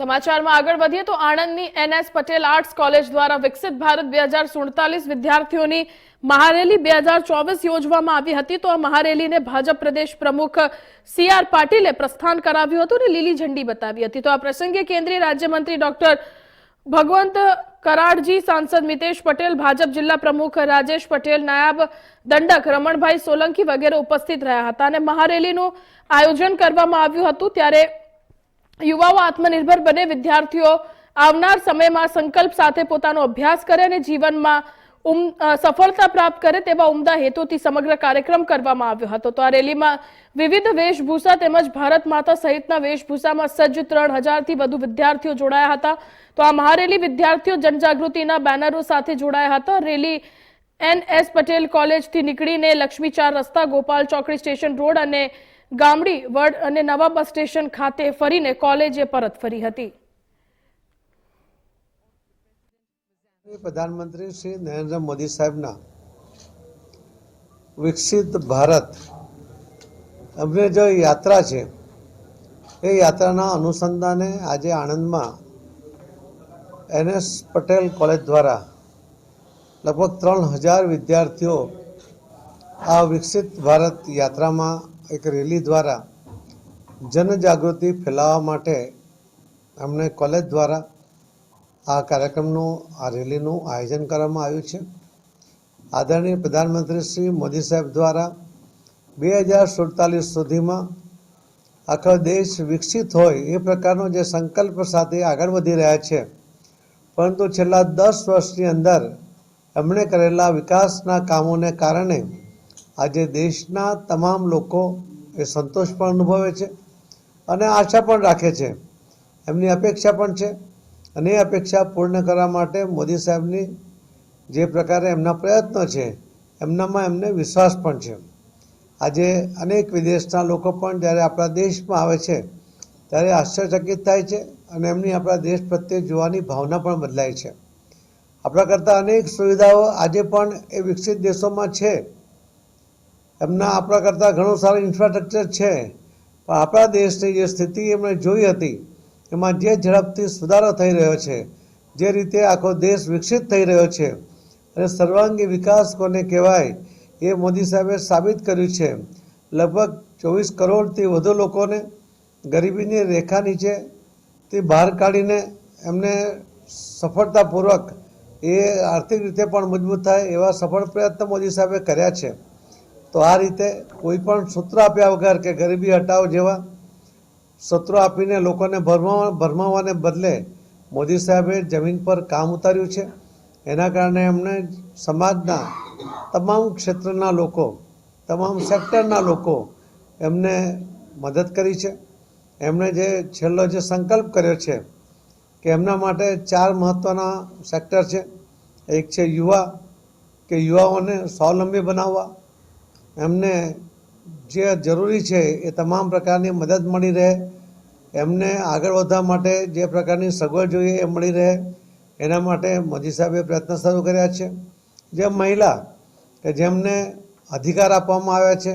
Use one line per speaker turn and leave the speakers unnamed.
સમાચારમાં આગળ વધીએ તો આણંદની એનએસ પટેલ આર્ટ્સ કોલેજ દ્વારા વિકસિત ભારત બે હજાર સુડતાલીસ વિદ્યાર્થીઓની મહારેલી બે હજાર ચોવીસ યોજવામાં આવી હતી. તો આ મહારેલીને ભાજપ પ્રદેશ પ્રમુખ સી આર પાટીલે પ્રસ્થાન કરાવ્યું હતું અને લીલી ઝંડી બતાવી હતી. તો આ પ્રસંગે કેન્દ્રીય રાજ્યમંત્રી ડોક્ટર ભગવંત કરાડજી, સાંસદ મિતેશ પટેલ, ભાજપ જિલ્લા પ્રમુખ રાજેશ પટેલ, નાયબ દંડક રમણભાઈ સોલંકી વગેરે ઉપસ્થિત રહ્યા હતા. અને મહારેલીનું આયોજન કરવામાં આવ્યું હતું ત્યારે યુવાઓ આત્મનિર્ભર બને, વિદ્યાર્થીઓ આવનાર સમયમાં સંકલ્પ સાથે પોતાનો અભ્યાસ કરે અને જીવનમાં સફળતા પ્રાપ્ત કરે તેવા ઉમદા હેતુથી સમગ્ર કાર્યક્રમ કરવામાં આવ્યો હતો. તો આ રેલીમાં વિવિધ વેશભૂષા તેમજ ભારત માતા સહિતના વેશભૂષામાં સજ્જ ત્રણ હજારથી વધુ વિદ્યાર્થીઓ જોડાયા હતા. તો આ મહારેલી વિદ્યાર્થીઓ જનજાગૃતિના બેનરો સાથે જોડાયા હતા. રેલી એન એસ પટેલ કોલેજથી નીકળીને લક્ષ્મીચાર રસ્તા ગોપાલ ચોકડી સ્ટેશન રોડ અને ગામડી, વડ અને નવા બસ સ્ટેશન ખાતે ફરીને કોલેજે પરત ફરી હતી.
પ્રધાનમંત્રી શ્રી નરેન્દ્ર મોદી સાહેબના વિકસિત ભારત અમને જે યાત્રા છે, એ યાત્રાના અનુસંધાને આજે આણંદમાં એનએસ પટેલ કોલેજ દ્વારા લગભગ ત્રણ હજાર વિદ્યાર્થીઓ આ વિકસિત ભારત યાત્રામાં એક રેલી દ્વારા જનજાગૃતિ ફેલાવવા માટે અમને કોલેજ દ્વારા આ કાર્યક્રમનું, આ રેલીનું આયોજન કરવામાં આવ્યું છે. આદરણીય પ્રધાનમંત્રી શ્રી મોદી સાહેબ દ્વારા બે હજાર સુડતાલીસ સુધીમાં આખો દેશ વિકસિત હોય એ પ્રકારનો જે સંકલ્પ સાથે આગળ વધી રહ્યા છે. પરંતુ છેલ્લા દસ વર્ષની અંદર એમણે કરેલા વિકાસના કામોને કારણે આજે દેશના તમામ લોકો એ સંતોષ પણ અનુભવે છે અને આશા પણ રાખે છે. એમની અપેક્ષા પણ છે અને એ અપેક્ષા પૂર્ણ કરવા માટે મોદી સાહેબની જે પ્રકારે એમના પ્રયત્નો છે, એમનામાં એમને વિશ્વાસ પણ છે. આજે અનેક વિદેશના લોકો પણ જ્યારે આપણા દેશમાં આવે છે, ત્યારે આશ્ચર્યચકિત થાય છે અને એમની આપણા દેશ પ્રત્યે જોવાની ભાવના પણ બદલાય છે. આપણા કરતાં અનેક સુવિધાઓ આજે પણ એ વિકસિત દેશોમાં છે. એમના આપણા કરતાં ઘણું સારું ઇન્ફ્રાસ્ટ્રક્ચર છે. પણ આપણા દેશની જે સ્થિતિ એમણે જોઈ હતી, એમાં જે ઝડપથી સુધારો થઈ રહ્યો છે, જે રીતે આખો દેશ વિકસિત થઈ રહ્યો છે, અને સર્વાંગી વિકાસ કોને કહેવાય એ મોદી સાહેબે સાબિત કર્યું છે. લગભગ ચોવીસ કરોડથી વધુ લોકોને ગરીબીની રેખા તે બહાર કાઢીને એમને સફળતાપૂર્વક એ આર્થિક રીતે પણ મજબૂત થાય એવા સફળ પ્રયત્ન મોદી સાહેબે કર્યા છે. તો આ રીતે કોઈ પણ સૂત્ર આપ્યા વગર કે ગરીબી હટાવ જેવા સત્રો આપીને લોકોને ભરમા ભરમાવવાને બદલે મોદી સાહેબે જમીન પર કામ ઉતાર્યું છે. એના કારણે એમણે સમાજના તમામ ક્ષેત્રના લોકો, તમામ સેક્ટરના લોકો એમને મદદ કરી છે. એમણે જે છેલ્લો જે સંકલ્પ કર્યો છે કે એમના માટે ચાર મહત્ત્વના સેક્ટર છે. એક છે યુવા, કે યુવાઓને સ્વાવલંબી બનાવવા એમને જે જરૂરી છે એ તમામ પ્રકારની મદદ મળી રહે, એમને આગળ વધવા માટે જે પ્રકારની સગવડ જોઈએ એ મળી રહે. એના માટે મોદી સાહેબે પ્રયત્ન શરૂ કર્યા છે. જે મહિલા કે જેમને અધિકાર આપવામાં આવ્યા છે